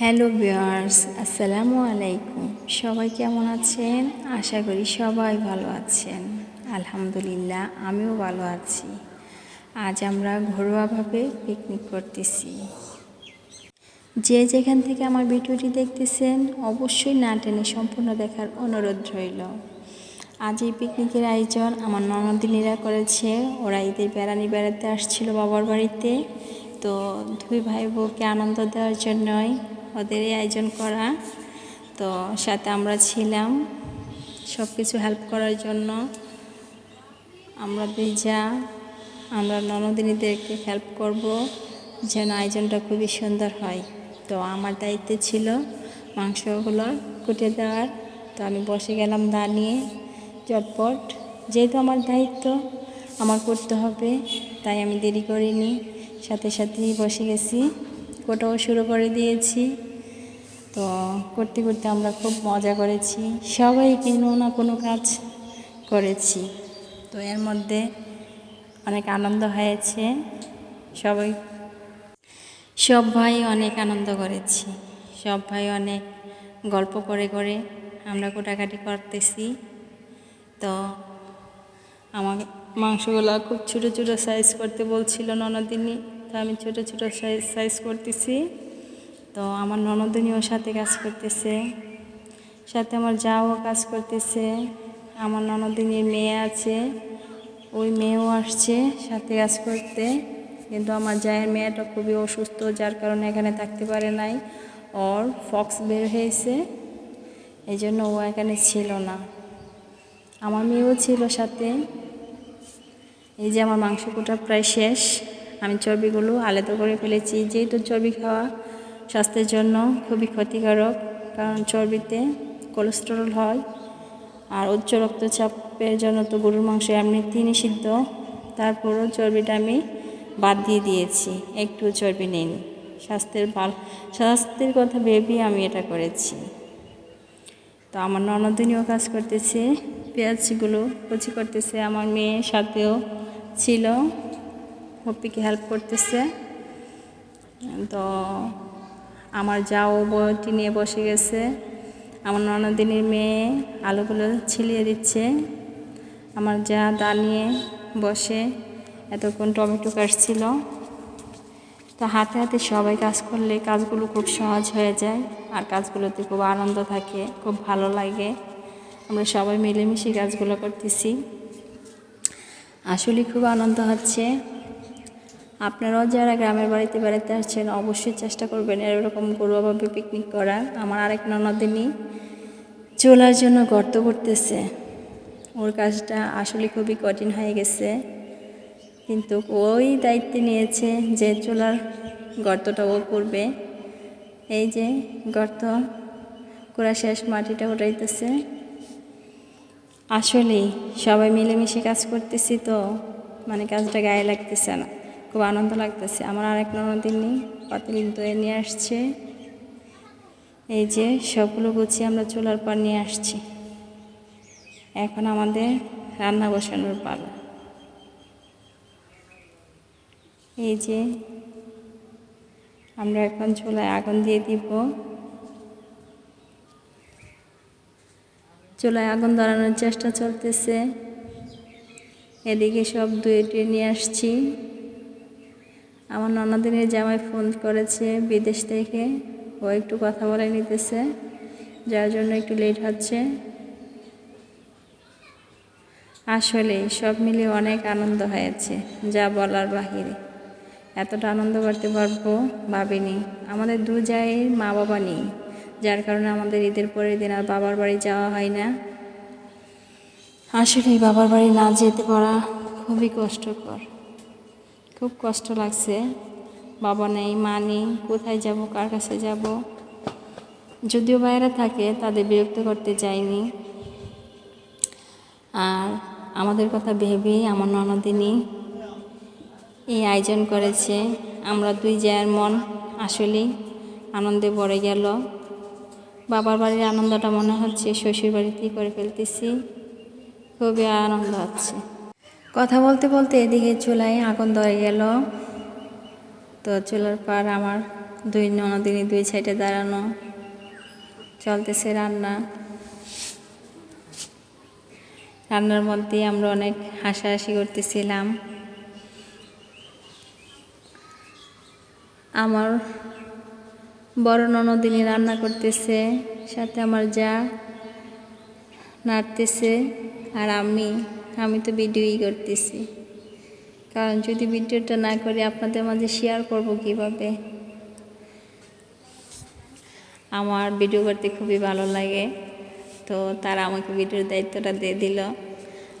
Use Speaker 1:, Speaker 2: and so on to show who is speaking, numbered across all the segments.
Speaker 1: Hello viewers, আসসালামু আলাইকুম। সবাই কেমন আছেন? আশা করি সবাই ভালো আছেন। আলহামদুলিল্লাহ, আমিও ভালো আছি। আজ আমরা ঘরোয়াভাবে পিকনিক করতেছি। যে যেখান থেকে আমার ভিডিওটি দেখতেছেন, অবশ্যই না টেনে সম্পূর্ণ দেখার অনুরোধ রইল। আজ এই পিকনিকের আয়োজন আমার ননদিনীরা করেছে। ওরা ঈদের বেড়ানি বেড়াতে আসছিল বাবার বাড়িতে। তো দুই ভাই বউকে আনন্দ দেওয়ার জন্যই ওদের এই আয়োজন করা। তো সাথে আমরা ছিলাম। সব কিছু হেল্প করার জন্য আমরা যা আমরা ননদিনীদেরকে হেল্প করব যেন আয়োজনটা খুবই সুন্দর হয়। তো আমার দায়িত্বে ছিল মাংসগুলো কুটে দেওয়ার। তো আমি বসে গেলাম দাঁড়িয়ে চটপট। যেহেতু আমার দায়িত্ব, আমার করতে হবে, তাই আমি দেরি করিনি। সাথে সাথেই বসে গেছি। কোটাও শুরু করে দিয়েছি। তো করতে করতে আমরা খুব মজা করেছি। সবাই কোনো না কোনো কাজ করেছি। তো এর মধ্যে অনেক আনন্দ হয়েছে। সবাই, সব ভাই অনেক আনন্দ করেছি। সব ভাই অনেক গল্প করে করে আমরা কোটাকাটি করতেছি। তো আমার মাংসগুলো খুব ছোটো ছোটো সাইজ করতে বলছিল ননদিনী। তো আমি ছোটো ছোটো সাইজ সাইজ করতেছি। তো আমার ননদিনীও সাথে কাজ করতেছে। সাথে আমার যাও কাজ করতেছে। আমার ননদিনীর মেয়ে আছে। ওই মেয়েও আসছে সাথে কাজ করতে। কিন্তু আমার জায়ের মেয়েটা খুবই অসুস্থ, যার কারণে এখানে থাকতে পারে নাই। ওর ফক্স বের হয়েছে। এই জন্য ও এখানে ছিল না। আমার মেয়েও ছিল সাথে। এই যে আমার মাংস কোটা প্রায় শেষ। আমি চর্বিগুলো আলাদা করে ফেলেছি। যেহেতু চর্বি খাওয়া স্বাস্থ্যের জন্য খুবই ক্ষতিকারক, কারণ চর্বিতে কোলেস্টেরল হয় আর উচ্চ রক্তচাপের জন্য তো গরুর মাংস এমনিতেই নিষিদ্ধ। তারপরও চর্বিটা আমি বাদ দিয়ে দিয়েছি একটু চর্বি নেই স্বাস্থ্যের ভালো, স্বাস্থ্যের কথা ভেবেই আমি এটা করেছি। তো আমার ননদিনীও কাজ করতেছে, পেঁয়াজগুলো কুচি করতেছে। আমার মেয়ের সাথেও ছিল। হপিকে হেল্প করতেছে। তো আমার যাও বইটি নিয়ে বসে গেছে। আমার ননদিনীর মেয়ে আলুগুলো ছিলিয়ে দিচ্ছে। আমার যা দাঁড়িয়ে বসে এতক্ষণ টমেটো কাটছিল। তো হাতে হাতে সবাই কাজ করলে কাজগুলো খুব সহজ হয়ে যায় আর কাজগুলোতে খুব আনন্দ থাকে, খুব ভালো লাগে। আমরা সবাই মিলেমিশে কাজগুলো করতেছি। আসলে খুব আনন্দ হচ্ছে। আপনারাও যারা গ্রামের বাড়িতে বেড়াতে আসছেন, অবশ্যই চেষ্টা করবেন এরকম গরুয়াভাবে পিকনিক করার আমার আরেক ননদিনী চলার জন্য গর্ত করতেছে। ওর কাজটা আসলে খুবই কঠিন হয়ে গেছে। কিন্তু ওই দায়িত্বে নিয়েছে যে চুলার গর্তটা ও করবে। এই যে গর্ত করা শেষ, মাটিটা উঠাইতেছে। আসলেই সবাই মিলেমিশে কাজ করতেছি তো মানে কাজটা গায়ে লাগতেছে না। খুব আনন্দ লাগতেছে। আমার আরেক ননদিনী পাতিল দয়ে নিয়ে আসছে। এই যে সবগুলো গুছিয়ে আমরা চুলার পর নিয়ে আসছি। এখন আমাদের রান্না বসানোর পালা। এই যে আমরা এখন চুলায় আগুন দিয়ে দিব। চুলায় আগুন ধরানোর চেষ্টা চলতেছে। এদিকে সব দুয়ে নিয়ে আসছি। আমার ননদিনের জামাই ফোন করেছে বিদেশ থেকে। ও একটু কথা বলে নিতেছে, যার জন্য একটু লেট হচ্ছে। আসলে সব মিলে অনেক আনন্দ হয়েছে, যা বলার বাহিরে। এতটা আনন্দ করতে পারব ভাবিনি। আমাদের দু জায়ের মা বাবা নেই, যার কারণে আমাদের ঈদের পরের দিন আর বাবার বাড়ি যাওয়া হয় না। আসলে বাবার বাড়ি না যেতে পারা খুবই কষ্টকর। খুব কষ্ট লাগছে। বাবা নেই, মা নেই, কোথায় যাব, কার কাছে যাব? যদিও বাইরে থাকে, তাদের বিরক্ত করতে যায়নি আর আমাদের কথা ভেবেই আমার ননদিনী এই আয়োজন করেছে। আমরা দুই জায়ের মন আসলেই আনন্দে ভরে গেল। বাবার বাড়ির আনন্দটা মনে হচ্ছে শ্বশুর বাড়িতেই করে ফেলতেছি। খুবই আনন্দ হচ্ছে। কথা বলতে বলতে এদিকে চুলায় আগুন ধরে গেল। তো চুলার পর আমার দুই ননদিনী দুই সাইডে দাঁড়ানো। চলতেছে রান্না। রান্নার মধ্যে আমরা অনেক হাসাহাসি করতেছিলাম। আমার বড় ননদিনী রান্না করতেছে, সাথে আমার যা নাড়তেছে আর আমি আমি তো ভিডিওই করতেছি। কারণ যদি ভিডিওটা না করি আপনাদের মাঝে শেয়ার করব কীভাবে? আমার ভিডিও করতে খুবই ভালো লাগে। তো তারা আমাকে ভিডিওর দায়িত্বটা দিয়ে দিল।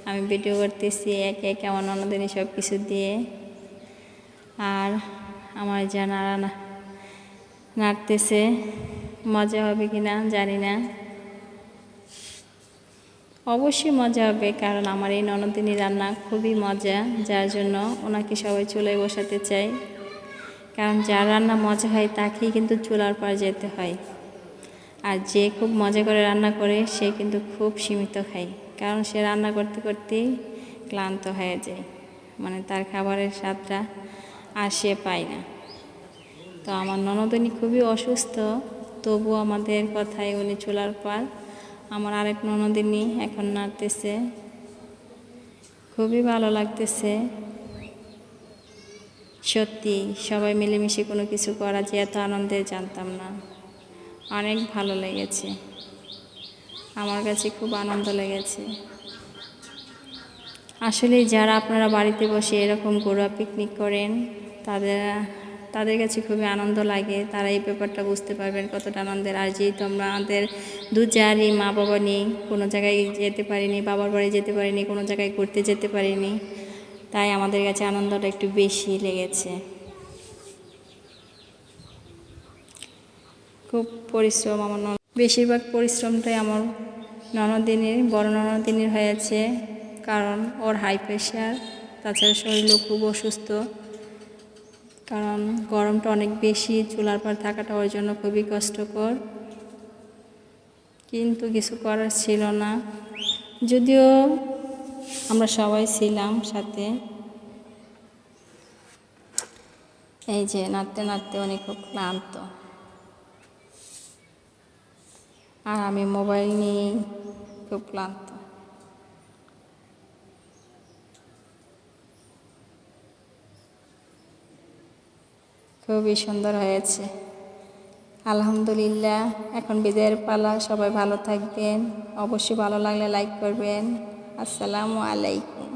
Speaker 1: আমি ভিডিও করতেছি একে একে আমার ননদিনী সব কিছু দিয়ে। আর আমার যা নাড়া নাড়তেছে। মজা হবে কি না জানি না। অবশ্যই মজা হবে, কারণ আমার এই ননদিনী রান্না খুবই মজা, যার জন্য ওনাকে সবাই চুলায় বসাতে চাই। কারণ যার রান্না মজা হয়, তাকেই কিন্তু চুলার পর যেতে হয়। আর যে খুব মজা করে রান্না করে, সে কিন্তু খুব সীমিত খায়, কারণ সে রান্না করতে করতেই ক্লান্ত হয়ে যায় মানে তার খাবারের স্বাদটা আর সে পায় না। তো আমার ননদনী খুবই অসুস্থ তবু আমাদের কথায় উনি চুলার পর আমার আরেক ননদিনী এখন নাড়তেছে। খুবই ভালো লাগতেছে। সত্যি, সবাই মিলেমিশে কোনো কিছু করা যে এত আনন্দে জানতাম না। অনেক ভালো লেগেছে। আমার কাছে খুব আনন্দ লেগেছে। আসলে যারা আপনারা বাড়িতে বসে এরকম ঘরোয়া পিকনিক করেন, তাদের তাদের কাছে খুবই আনন্দ লাগে। তারা এই ব্যাপারটা বুঝতে পারবেন কতটা আনন্দের। আর যেহেতু আমরা আমাদের দু চারই মা বাবা নেই, কোনো জায়গায় যেতে পারিনি, বাবার বাড়ি যেতে পারিনি, কোনো জায়গায় ঘুরতে যেতে পারিনি, তাই আমাদের কাছে আনন্দটা একটু বেশি লেগেছে। খুব পরিশ্রম আমার বেশিরভাগ পরিশ্রমটাই আমার ননদিনীর, বড় ননদিনীর হয়েছে, কারণ ওর হাই প্রেশার তাছাড়া শরীরও খুব অসুস্থ। কারণ গরমটা অনেক বেশি, চুলার পর থাকাটা ওর জন্য খুবই কষ্টকর। কিন্তু কিছু করার ছিল না। যদিও আমরা সবাই ছিলাম সাথে। এই যে নাড়তে নাড়তে উনি খুব ক্লান্ত। আর আমি মোবাইল নিয়ে খুব ক্লান্ত। খুবই সুন্দর হয়েছে। আলহামদুলিল্লাহ, এখন বিদায়ের পালা। সবাই ভালো থাকবেন। অবশ্যই ভালো লাগলে লাইক করবেন। আসসালামু আলাইকুম।